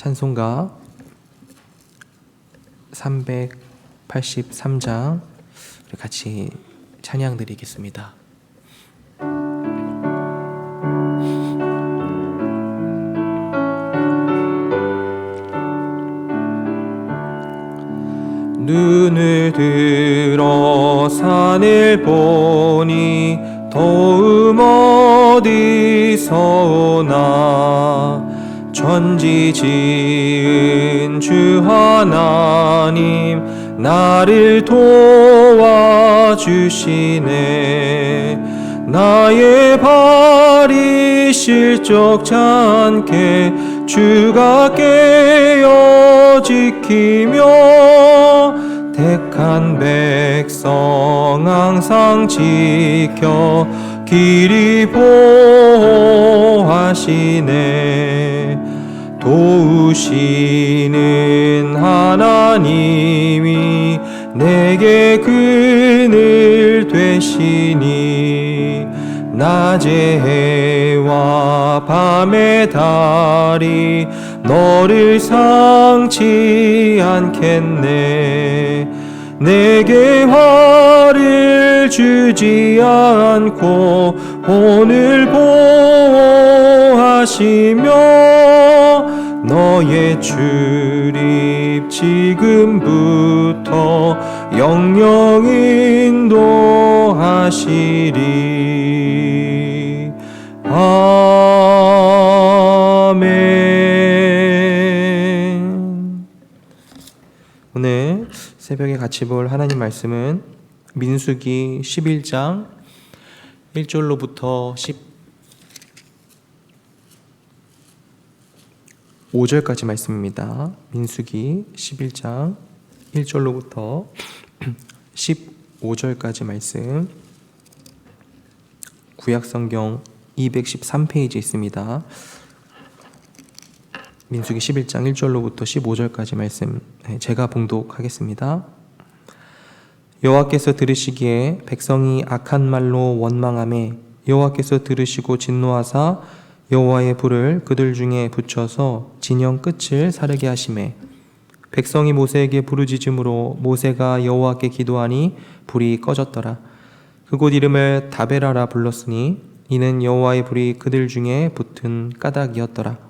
찬송가 383장 같이 찬양 드리겠습니다. 눈을 들어 산을 보니 도움 어디서 오나 지은 주 하나님 나를 도와주시네. 나의 발이 실족치 않게 주가 깨어 지키며 택한 백성 항상 지켜 길이 보호하시네 도우시는 하나님이 내게 그늘 되시니 낮의 해와 밤의 달이 너를 상치 않겠네 내게 화를 주지 않고 오늘 보호하시며 너의 출입 지금부터 영영 인도하시리. 아 새벽에 같이 볼 하나님 말씀은 민수기 11장 1절로부터 15절까지 말씀입니다. 민수기 11장 1절로부터 15절까지 말씀 구약성경 213페이지 있습니다. 민수기 11장 1절로부터 15절까지 말씀 네, 제가 봉독하겠습니다. 여호와께서 들으시기에 백성이 악한 말로 원망함에 여호와께서 들으시고 진노하사 여호와의 불을 그들 중에 붙여서 진영 끝을 사르게 하심에 백성이 모세에게 부르짖음으로 모세가 여호와께 기도하니 불이 꺼졌더라. 그곳 이름을 다베라라 불렀으니 이는 여호와의 불이 그들 중에 붙은 까닭이었더라.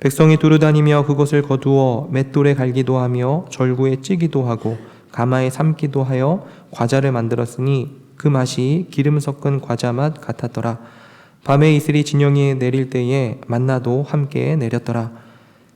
백성이 두루 다니며 그것을 거두어 맷돌에 갈기도 하며 절구에 찌기도 하고 가마에 삶기도 하여 과자를 만들었으니 그 맛이 기름 섞은 과자 맛 같았더라. 밤에 이슬이 진영에 내릴 때에 만나도 함께 내렸더라.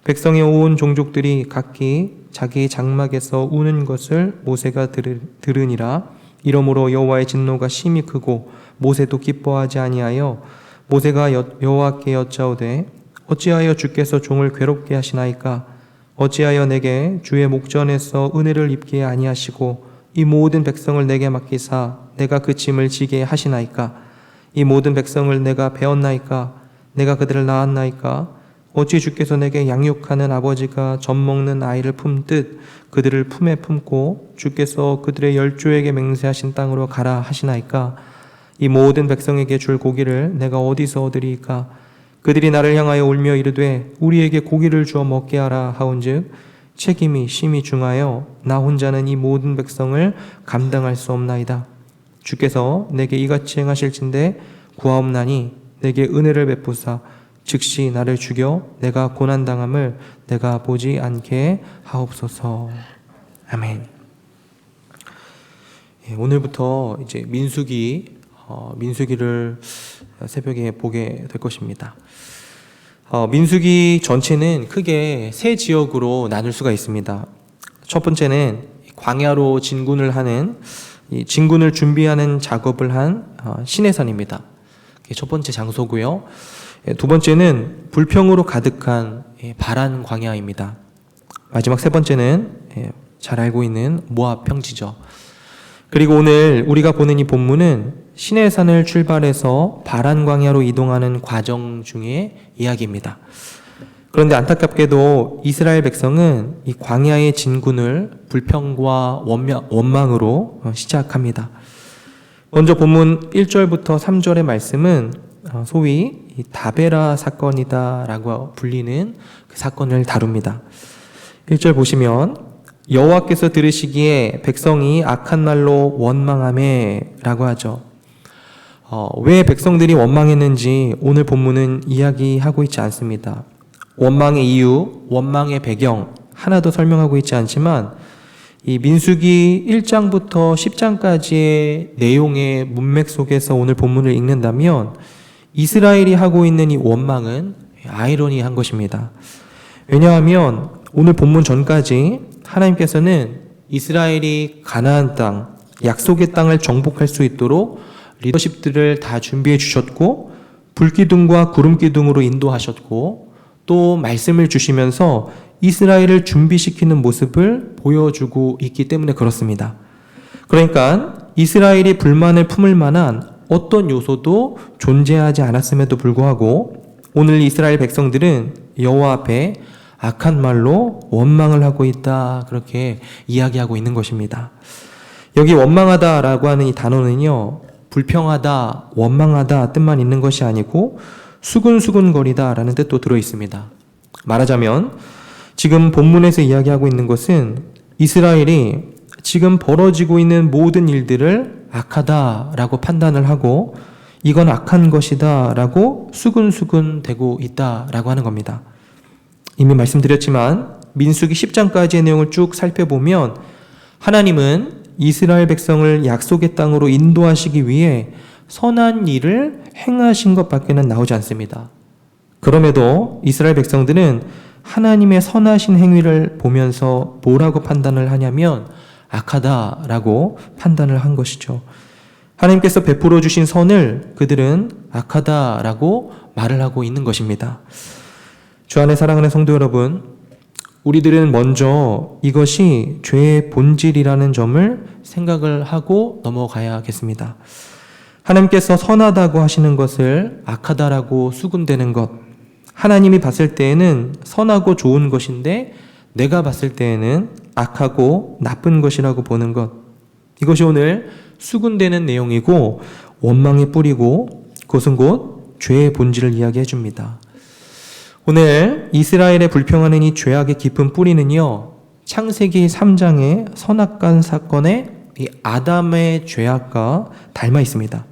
백성의 온 종족들이 각기 자기 장막에서 우는 것을 모세가 들으, 들으니라. 이러므로 여호와의 진노가 심히 크고 모세도 기뻐하지 아니하여 모세가 여- 여호와께 여짜오되 어찌하여 주께서 종을 괴롭게 하시나이까? 어찌하여 내게 주의 목전에서 은혜를 입게 아니하시고 이 모든 백성을 내게 맡기사 내가 그 짐을 지게 하시나이까? 이 모든 백성을 내가 배웠나이까? 내가 그들을 낳았나이까? 어찌 주께서 내게 양육하는 아버지가 젖 먹는 아이를 품듯 그들을 품에 품고 주께서 그들의 열조에게 맹세하신 땅으로 가라 하시나이까? 이 모든 백성에게 줄 고기를 내가 어디서 얻으리이까 그들이 나를 향하여 울며 이르되 우리에게 고기를 주어 먹게 하라 하온즉 책임이 심히 중하여 나 혼자는 이 모든 백성을 감당할 수 없나이다 주께서 내게 이같이 행하실진데 구하옵나니 내게 은혜를 베푸사 즉시 나를 죽여 내가 고난 당함을 내가 보지 않게 하옵소서. 아멘. 예, 오늘부터 이제 민수기 어, 민수기를 새벽에 보게 될 것입니다. 어, 민수기 전체는 크게 세 지역으로 나눌 수가 있습니다. 첫 번째는 광야로 진군을 하는 이 진군을 준비하는 작업을 한 어, 시내산입니다. 그게 첫 번째 장소고요. 예, 두 번째는 불평으로 가득한 예, 바란 광야입니다. 마지막 세 번째는 예, 잘 알고 있는 모압 평지죠. 그리고 오늘 우리가 보는 이 본문은 시내산을 출발해서 바란 광야로 이동하는 과정 중의 이야기입니다. 그런데 안타깝게도 이스라엘 백성은 이 광야의 진군을 불평과 원망으로 어, 시작합니다. 먼저 본문 1절부터 3절의 말씀은 어, 소위 이 다베라 사건이다라고 불리는 그 사건을 다룹니다. 1절 보시면 여호와께서 들으시기에 백성이 악한 말로 원망함에라고 하죠. 어, 왜 백성들이 원망했는지 오늘 본문은 이야기하고 있지 않습니다. 원망의 이유, 원망의 배경 하나도 설명하고 있지 않지만 이 민수기 1장부터 10장까지의 내용의 문맥 속에서 오늘 본문을 읽는다면 이스라엘이 하고 있는 이 원망은 아이러니한 것입니다. 왜냐하면 오늘 본문 전까지 하나님께서는 이스라엘이 가나안 땅, 약속의 땅을 정복할 수 있도록 리더십들을 다 준비해 주셨고 불기둥과 구름기둥으로 인도하셨고 또 말씀을 주시면서 이스라엘을 준비시키는 모습을 보여주고 있기 때문에 그렇습니다. 그러니까 이스라엘이 불만을 품을 만한 어떤 요소도 존재하지 않았음에도 불구하고 오늘 이스라엘 백성들은 여호와 앞에 악한 말로 원망을 하고 있다 그렇게 이야기하고 있는 것입니다. 여기 원망하다라고 하는 이 단어는요 불평하다, 원망하다 뜻만 있는 것이 아니고 수근수근거리다라는 뜻도 들어 있습니다. 말하자면 지금 본문에서 이야기하고 있는 것은 이스라엘이 지금 벌어지고 있는 모든 일들을 악하다라고 판단을 하고 이건 악한 것이다라고 수근수근 되고 있다라고 하는 겁니다. 이미 말씀드렸지만 민수기 10장까지의 내용을 쭉 살펴보면 하나님은 이스라엘 백성을 약속의 땅으로 인도하시기 위해 선한 일을 행하신 것밖에는 나오지 않습니다. 그럼에도 이스라엘 백성들은 하나님의 선하신 행위를 보면서 뭐라고 판단을 하냐면 악하다라고 판단을 한 것이죠. 하나님께서 베풀어 주신 선을 그들은 악하다라고 말을 하고 있는 것입니다. 주 안에 사랑하는 성도 여러분, 우리들은 먼저 이것이 죄의 본질이라는 점을 생각을 하고 넘어가야겠습니다. 하나님께서 선하다고 하시는 것을 악하다라고 수군대는 것, 하나님이 봤을 때에는 선하고 좋은 것인데 내가 봤을 때에는 악하고 나쁜 것이라고 보는 것. 이것이 오늘 수군되는 내용이고 원망의 뿌리고 그것은 곧 죄의 본질을 이야기해 줍니다. 오늘 이스라엘의 불평하는 이 죄악의 깊은 뿌리는요. 창세기 3장의 선악간 사건의 이 아담의 죄악과 닮아 있습니다.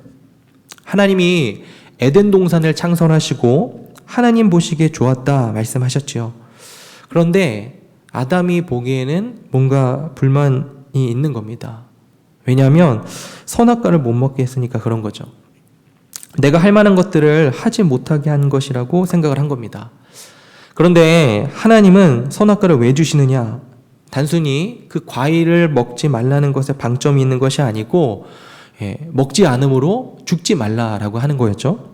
하나님이 에덴 동산을 창설하시고 하나님 보시기에 좋았다 말씀하셨지요. 그런데 아담이 보기에는 뭔가 불만이 있는 겁니다. 왜냐하면 선악과를 못 먹게 했으니까 그런 거죠. 내가 할 만한 것들을 하지 못하게 한 것이라고 생각을 한 겁니다. 그런데 하나님은 선악과를 왜 주시느냐? 단순히 그 과일을 먹지 말라는 것에 방점이 있는 것이 아니고 예, 먹지 않으므로 죽지 말라라고 하는 거였죠.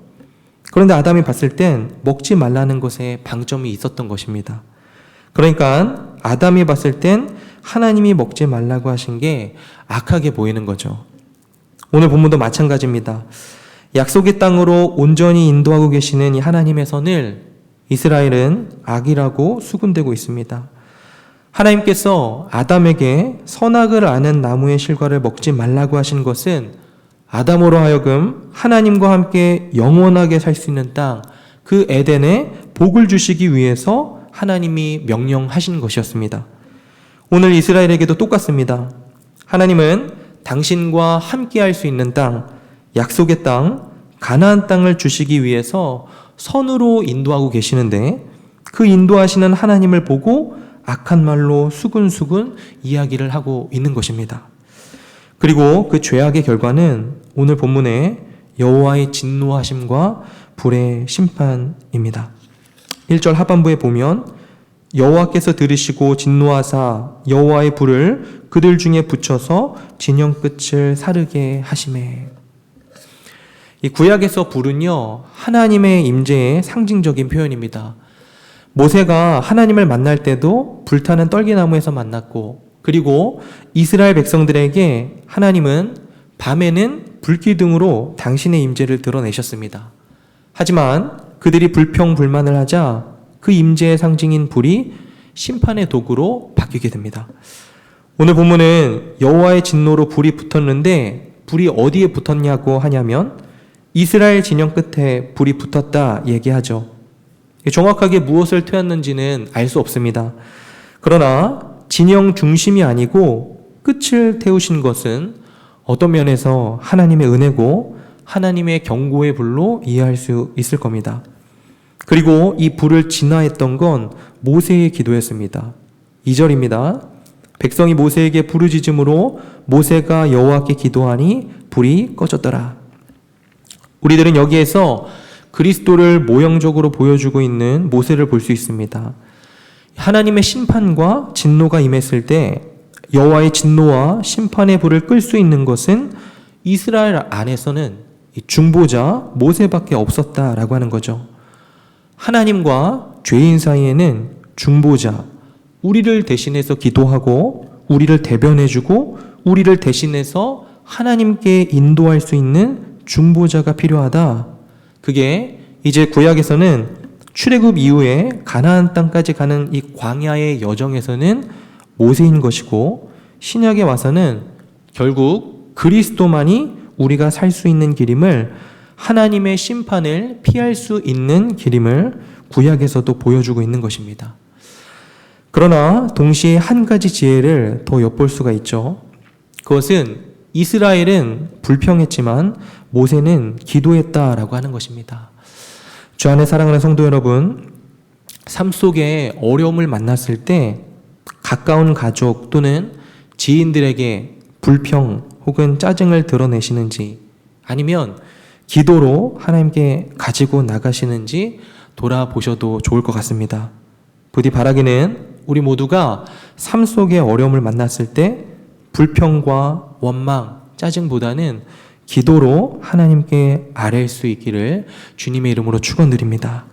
그런데 아담이 봤을 땐 먹지 말라는 것에 방점이 있었던 것입니다. 그러니까 아담이 봤을 땐 하나님이 먹지 말라고 하신 게 악하게 보이는 거죠. 오늘 본문도 마찬가지입니다. 약속의 땅으로 온전히 인도하고 계시는 이 하나님의 선을 이스라엘은 악이라고 수군되고 있습니다. 하나님께서 아담에게 선악을 아는 나무의 실과를 먹지 말라고 하신 것은 아담으로 하여금 하나님과 함께 영원하게 살 수 있는 땅, 그 에덴에 복을 주시기 위해서 하나님이 명령하신 것이었습니다. 오늘 이스라엘에게도 똑같습니다. 하나님은 당신과 함께 할 수 있는 땅, 약속의 땅, 가나안 땅을 주시기 위해서 선으로 인도하고 계시는데 그 인도하시는 하나님을 보고 악한 말로 수근수근 이야기를 하고 있는 것입니다. 그리고 그 죄악의 결과는 오늘 본문에 여호와의 진노하심과 불의 심판입니다. 1절 하반부에 보면 여호와께서 들으시고 진노하사 여호와의 불을 그들 중에 붙여서 진영 끝을 사르게 하심에 이 구약에서 불은요 하나님의 임재의 상징적인 표현입니다. 모세가 하나님을 만날 때도 불타는 떨기나무에서 만났고 그리고 이스라엘 백성들에게 하나님은 밤에는 불기둥으로 당신의 임재를 드러내셨습니다. 하지만 그들이 불평불만을 하자 그 임재의 상징인 불이 심판의 도구로 바뀌게 됩니다. 오늘 본문은 여호와의 진노로 불이 붙었는데 불이 어디에 붙었냐고 하냐면 이스라엘 진영 끝에 불이 붙었다 얘기하죠. 정확하게 무엇을 태웠는지는 알 수 없습니다. 그러나 진영 중심이 아니고 끝을 태우신 것은 어떤 면에서 하나님의 은혜고 하나님의 경고의 불로 이해할 수 있을 겁니다. 그리고 이 불을 진화했던 건 모세의 기도였습니다. 2절입니다. 백성이 모세에게 부르짖음으로 모세가 여호와께 기도하니 불이 꺼졌더라. 우리들은 여기에서 그리스도를 모형적으로 보여주고 있는 모세를 볼 수 있습니다. 하나님의 심판과 진노가 임했을 때 여호와의 진노와 심판의 불을 끌 수 있는 것은 이스라엘 안에서는 중보자 모세밖에 없었다라고 하는 거죠. 하나님과 죄인 사이에는 중보자, 우리를 대신해서 기도하고 우리를 대변해주고 우리를 대신해서 하나님께 인도할 수 있는 중보자가 필요하다. 그게 이제 구약에서는 출애굽 이후에 가나안 땅까지 가는 이 광야의 여정에서는 모세인 것이고 신약에 와서는 결국 그리스도만이 우리가 살 수 있는 길임을 하나님의 심판을 피할 수 있는 길임을 구약에서도 보여주고 있는 것입니다. 그러나 동시에 한 가지 지혜를 더 엿볼 수가 있죠. 그것은 이스라엘은 불평했지만 모세는 기도했다라고 하는 것입니다. 주 안에 사랑하는 성도 여러분, 삶 속에 어려움을 만났을 때 가까운 가족 또는 지인들에게 불평 혹은 짜증을 드러내시는지 아니면 기도로 하나님께 가지고 나가시는지 돌아보셔도 좋을 것 같습니다. 부디 바라기는 우리 모두가 삶 속의 어려움을 만났을 때 불평과 원망, 짜증보다는 기도로 하나님께 아뢰 수 있기를 주님의 이름으로 축원드립니다.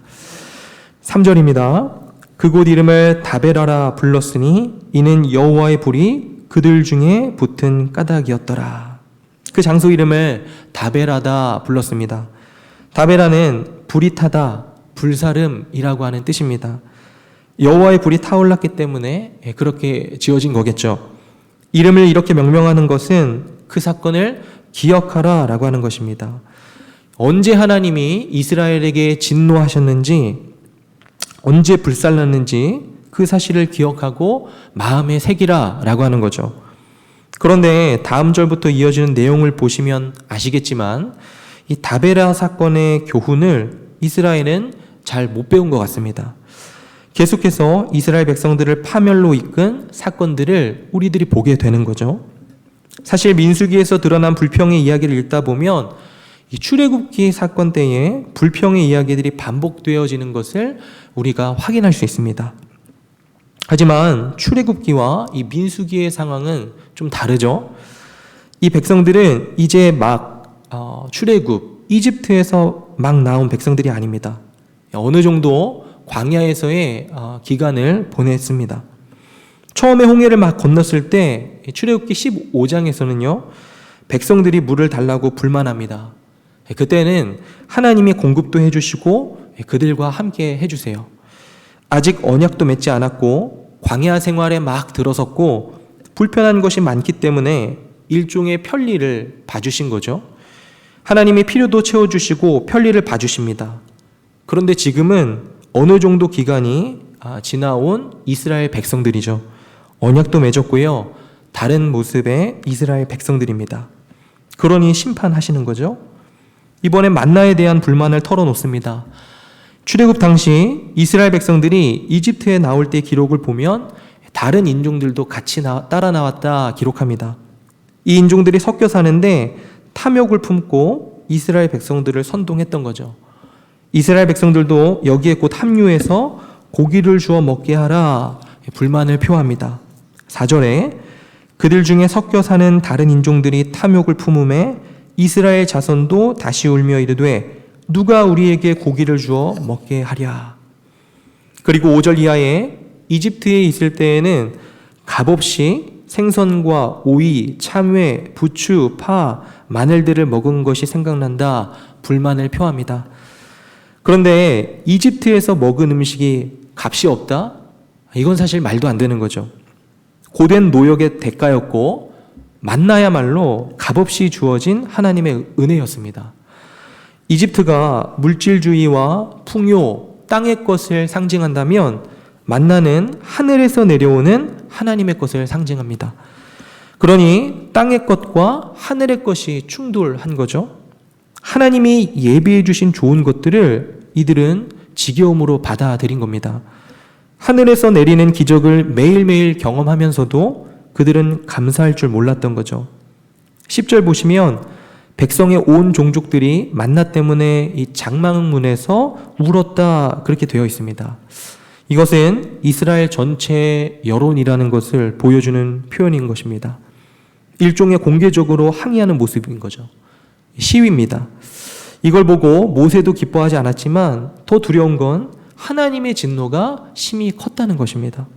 3절입니다. 그곳 이름을 다베라라 불렀으니 이는 여호와의 불이 그들 중에 붙은 까닭이었더라. 그 장소 이름을 다베라다 불렀습니다. 다베라는 불이 타다, 불사름이라고 하는 뜻입니다. 여호와의 불이 타올랐기 때문에 그렇게 지어진 거겠죠. 이름을 이렇게 명명하는 것은 그 사건을 기억하라 라고 하는 것입니다. 언제 하나님이 이스라엘에게 진노하셨는지, 언제 불살랐는지 그 사실을 기억하고 마음에 새기라 라고 하는 거죠. 그런데 다음 절부터 이어지는 내용을 보시면 아시겠지만 이 다베라 사건의 교훈을 이스라엘은 잘 못 배운 것 같습니다. 계속해서 이스라엘 백성들을 파멸로 이끈 사건들을 우리들이 보게 되는 거죠. 사실 민수기에서 드러난 불평의 이야기를 읽다 보면 이 출애굽기 사건 때에 불평의 이야기들이 반복되어지는 것을 우리가 확인할 수 있습니다. 하지만 출애굽기와 이 민수기의 상황은 좀 다르죠. 이 백성들은 이제 막 어, 출애굽 이집트에서 막 나온 백성들이 아닙니다. 어느 정도 광야에서의 어, 기간을 보냈습니다. 처음에 홍해를 막 건넜을 때 출애굽기 15장에서는요. 백성들이 물을 달라고 불만합니다. 그때는 하나님이 공급도 해 주시고 그들과 함께 해 주세요. 아직 언약도 맺지 않았고 광야 생활에 막 들어섰고 불편한 것이 많기 때문에 일종의 편리를 봐주신 거죠. 하나님이 필요도 채워주시고 편리를 봐주십니다. 그런데 지금은 어느 정도 기간이 아, 지나온 이스라엘 백성들이죠. 언약도 맺었고요. 다른 모습의 이스라엘 백성들입니다. 그러니 심판하시는 거죠. 이번에 만나에 대한 불만을 털어놓습니다. 출애굽 당시 이스라엘 백성들이 이집트에 나올 때 기록을 보면 다른 인종들도 같이 나, 따라 나왔다 기록합니다. 이 인종들이 섞여 사는데 탐욕을 품고 이스라엘 백성들을 선동했던 거죠. 이스라엘 백성들도 여기에 곧 합류해서 고기를 주어 먹게 하라 불만을 표합니다. 4절에 그들 중에 섞여 사는 다른 인종들이 탐욕을 품음에 이스라엘 자손도 다시 울며 이르되 누가 우리에게 고기를 주어 먹게 하랴. 그리고 5절 이하에 이집트에 있을 때에는 값없이 생선과 오이, 참외, 부추, 파, 마늘들을 먹은 것이 생각난다. 불만을 표합니다. 그런데 이집트에서 먹은 음식이 값이 없다? 이건 사실 말도 안 되는 거죠. 고된 노역의 대가였고 만나야말로 값없이 주어진 하나님의 은혜였습니다. 이집트가 물질주의와 풍요, 땅의 것을 상징한다면 만나는 하늘에서 내려오는 하나님의 것을 상징합니다. 그러니 땅의 것과 하늘의 것이 충돌한 거죠. 하나님이 예비해 주신 좋은 것들을 이들은 지겨움으로 받아들인 겁니다. 하늘에서 내리는 기적을 매일매일 경험하면서도 그들은 감사할 줄 몰랐던 거죠. 10절 보시면 백성의 온 종족들이 만나 때문에 이 장막문에서 울었다 그렇게 되어 있습니다. 이것은 이스라엘 전체 여론이라는 것을 보여주는 표현인 것입니다. 일종의 공개적으로 항의하는 모습인 거죠. 시위입니다. 이걸 보고 모세도 기뻐하지 않았지만 더 두려운 건 하나님의 진노가 심히 컸다는 것입니다.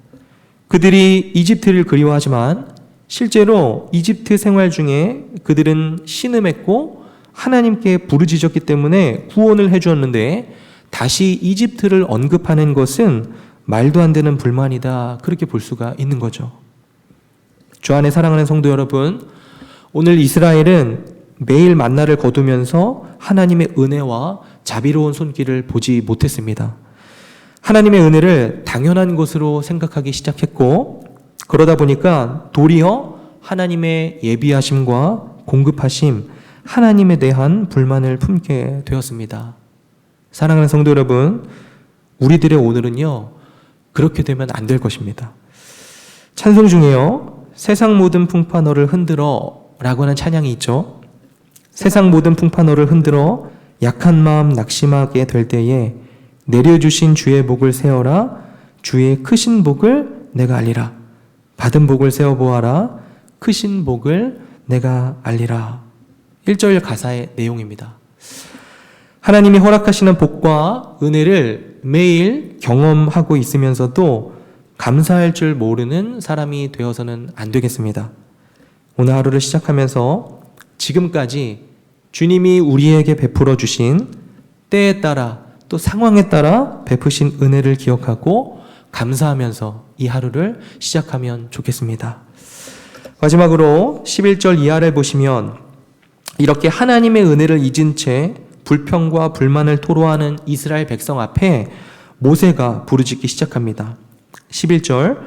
그들이 이집트를 그리워하지만 실제로 이집트 생활 중에 그들은 신음했고 하나님께 부르짖었기 때문에 구원을 해주었는데 다시 이집트를 언급하는 것은 말도 안 되는 불만이다. 그렇게 볼 수가 있는 거죠. 주 안에 사랑하는 성도 여러분, 오늘 이스라엘은 매일 만나를 거두면서 하나님의 은혜와 자비로운 손길을 보지 못했습니다. 하나님의 은혜를 당연한 것으로 생각하기 시작했고, 그러다 보니까 도리어 하나님의 예비하심과 공급하심, 하나님에 대한 불만을 품게 되었습니다. 사랑하는 성도 여러분, 우리들의 오늘은요, 그렇게 되면 안 될 것입니다. 찬송 중에요, 세상 모든 풍파 너를 흔들어 라고 하는 찬양이 있죠. 세상 모든 풍파 너를 흔들어 약한 마음 낙심하게 될 때에 내려주신 주의 복을 세어라 주의 크신 복을 내가 알리라 받은 복을 세어 보아라 크신 복을 내가 알리라 1절 가사의 내용입니다. 하나님이 허락하시는 복과 은혜를 매일 경험하고 있으면서도 감사할 줄 모르는 사람이 되어서는 안 되겠습니다. 오늘 하루를 시작하면서 지금까지 주님이 우리에게 베풀어 주신 때에 따라 또 상황에 따라 베푸신 은혜를 기억하고 감사하면서 이 하루를 시작하면 좋겠습니다. 마지막으로 11절 이하를 보시면 이렇게 하나님의 은혜를 잊은 채 불평과 불만을 토로하는 이스라엘 백성 앞에 모세가 부르짖기 시작합니다. 11절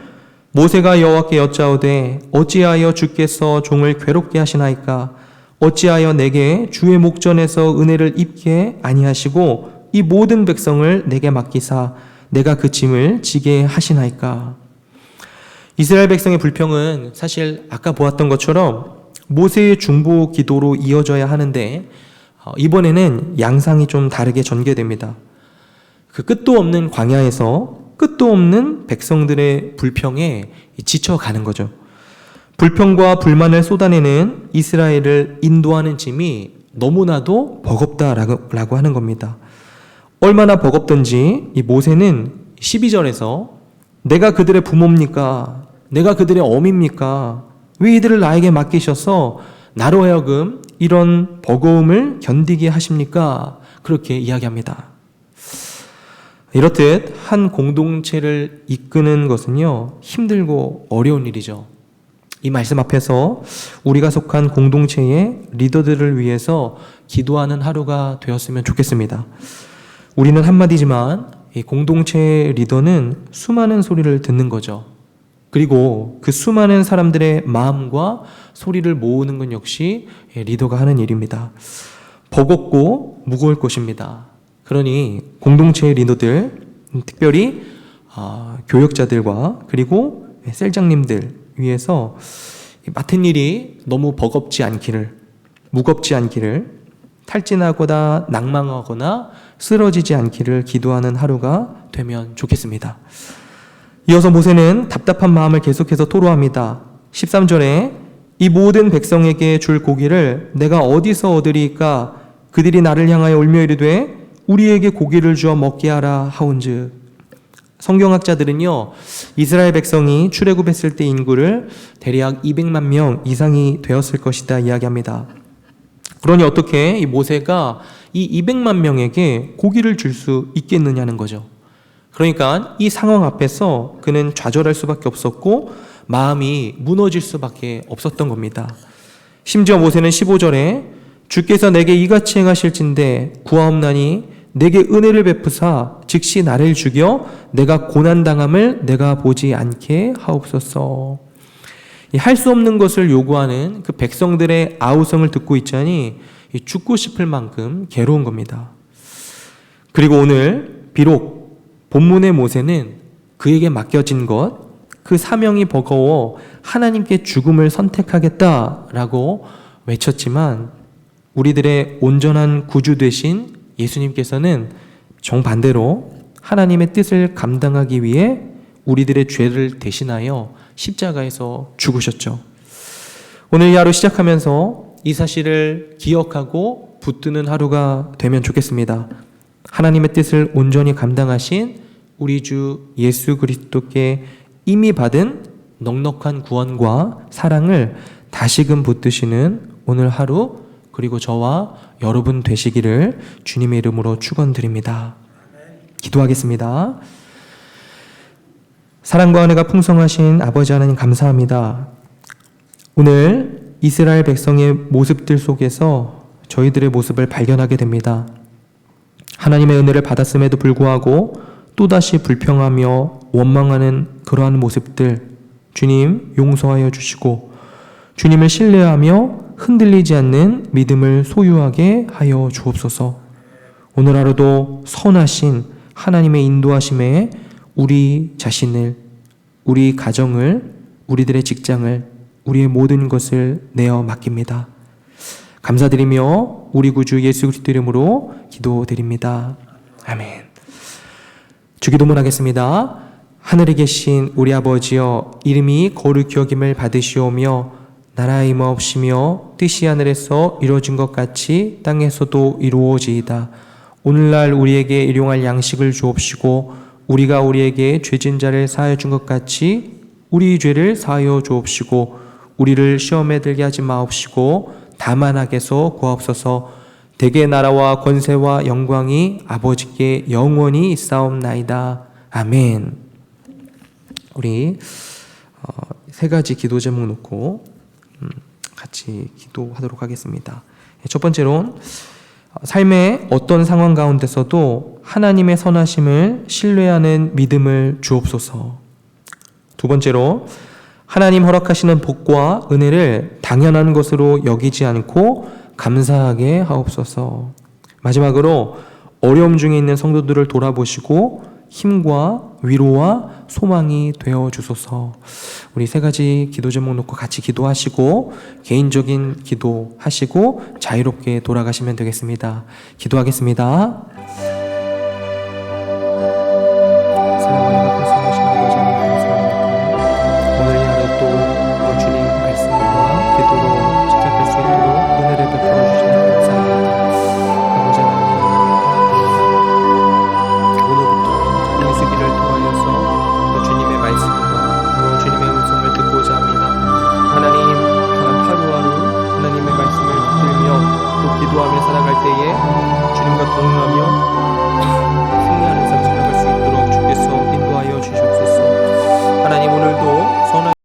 모세가 여호와께 여짜오되 어찌하여 주께서 종을 괴롭게 하시나이까 어찌하여 내게 주의 목전에서 은혜를 입게 아니하시고 이 모든 백성을 내게 맡기사 내가 그 짐을 지게 하시나이까 이스라엘 백성의 불평은 사실 아까 보았던 것처럼 모세의 중보 기도로 이어져야 하는데 어, 이번에는 양상이 좀 다르게 전개됩니다. 그 끝도 없는 광야에서 끝도 없는 백성들의 불평에 지쳐가는 거죠. 불평과 불만을 쏟아내는 이스라엘을 인도하는 짐이 너무나도 버겁다라고 하는 겁니다. 얼마나 버겁던지 이 모세는 12절에서 내가 그들의 부모입니까? 내가 그들의 어미입니까? 왜 이들을 나에게 맡기셔서 나로 하여금 이런 버거움을 견디게 하십니까? 그렇게 이야기합니다. 이렇듯 한 공동체를 이끄는 것은요, 힘들고 어려운 일이죠. 이 말씀 앞에서 우리가 속한 공동체의 리더들을 위해서 기도하는 하루가 되었으면 좋겠습니다. 우리는 한마디지만 이 공동체의 리더는 수많은 소리를 듣는 거죠. 그리고 그 수많은 사람들의 마음과 소리를 모으는 건 역시 리더가 하는 일입니다. 버겁고 무거울 것입니다. 그러니 공동체의 리더들, 특별히 아, 교역자들과 그리고 셀장님들 위해서 맡은 일이 너무 버겁지 않기를, 무겁지 않기를, 탈진하거나 낭망하거나 쓰러지지 않기를 기도하는 하루가 되면 좋겠습니다. 이어서 모세는 답답한 마음을 계속해서 토로합니다. 13절에 이 모든 백성에게 줄 고기를 내가 어디서 얻으리까 그들이 나를 향하여 울며 이르되 우리에게 고기를 주어 먹게 하라 하온즉 성경학자들은요 이스라엘 백성이 출애굽했을 때 인구를 대략 200만 명 이상이 되었을 것이다 이야기합니다. 그러니 어떻게 이 모세가 이 200만 명에게 고기를 줄 수 있겠느냐는 거죠. 그러니까 이 상황 앞에서 그는 좌절할 수밖에 없었고 마음이 무너질 수밖에 없었던 겁니다. 심지어 모세는 15절에 주께서 내게 이같이 행하실진데 구하옵나니 내게 은혜를 베푸사 즉시 나를 죽여 내가 고난 당함을 내가 보지 않게 하옵소서. 할 수 없는 것을 요구하는 그 백성들의 아우성을 듣고 있자니 죽고 싶을 만큼 괴로운 겁니다. 그리고 오늘 비록 본문의 모세는 그에게 맡겨진 것, 그 사명이 버거워 하나님께 죽음을 선택하겠다라고 외쳤지만 우리들의 온전한 구주 되신 예수님께서는 정반대로 하나님의 뜻을 감당하기 위해 우리들의 죄를 대신하여 십자가에서 죽으셨죠. 오늘 이 하루 시작하면서 이 사실을 기억하고 붙드는 하루가 되면 좋겠습니다. 하나님의 뜻을 온전히 감당하신 우리 주 예수 그리스도께 이미 받은 넉넉한 구원과 사랑을 다시금 붙드시는 오늘 하루 그리고 저와 여러분 되시기를 주님의 이름으로 축원드립니다. 기도하겠습니다. 사랑과 은혜가 풍성하신 아버지 하나님 감사합니다. 오늘 이스라엘 백성의 모습들 속에서 저희들의 모습을 발견하게 됩니다. 하나님의 은혜를 받았음에도 불구하고 또다시 불평하며 원망하는 그러한 모습들 주님 용서하여 주시고 주님을 신뢰하며 흔들리지 않는 믿음을 소유하게 하여 주옵소서. 오늘 하루도 선하신 하나님의 인도하심에 우리 자신을, 우리 가정을, 우리들의 직장을, 우리의 모든 것을 내어 맡깁니다. 감사드리며 우리 구주 예수 그리스도 이름으로 기도드립니다. 아멘. 주기도문 하겠습니다. 하늘에 계신 우리 아버지여 이름이 거룩 여김을 받으시오며 나라 임하옵시며 뜻이 하늘에서 이루어진 것 같이 땅에서도 이루어지이다. 오늘날 우리에게 일용할 양식을 주옵시고 우리가 우리에게 죄진 자를 사하여 준 것 같이 우리 죄를 사하여 주옵시고 우리를 시험에 들게 하지 마옵시고 다만 악에서 구하옵소서 대개 나라와 권세와 영광이 아버지께 영원히 있사옵나이다. 아멘. 우리 어, 세 가지 기도 제목 놓고 음, 같이 기도하도록 하겠습니다. 첫 번째로 삶의 어떤 상황 가운데서도 하나님의 선하심을 신뢰하는 믿음을 주옵소서. 두 번째로 하나님 허락하시는 복과 은혜를 당연한 것으로 여기지 않고 감사하게 하옵소서. 마지막으로 어려움 중에 있는 성도들을 돌아보시고 힘과 위로와 소망이 되어 주소서. 우리 세 가지 기도 제목 놓고 같이 기도하시고 개인적인 기도 하시고 자유롭게 돌아가시면 되겠습니다. 기도하겠습니다.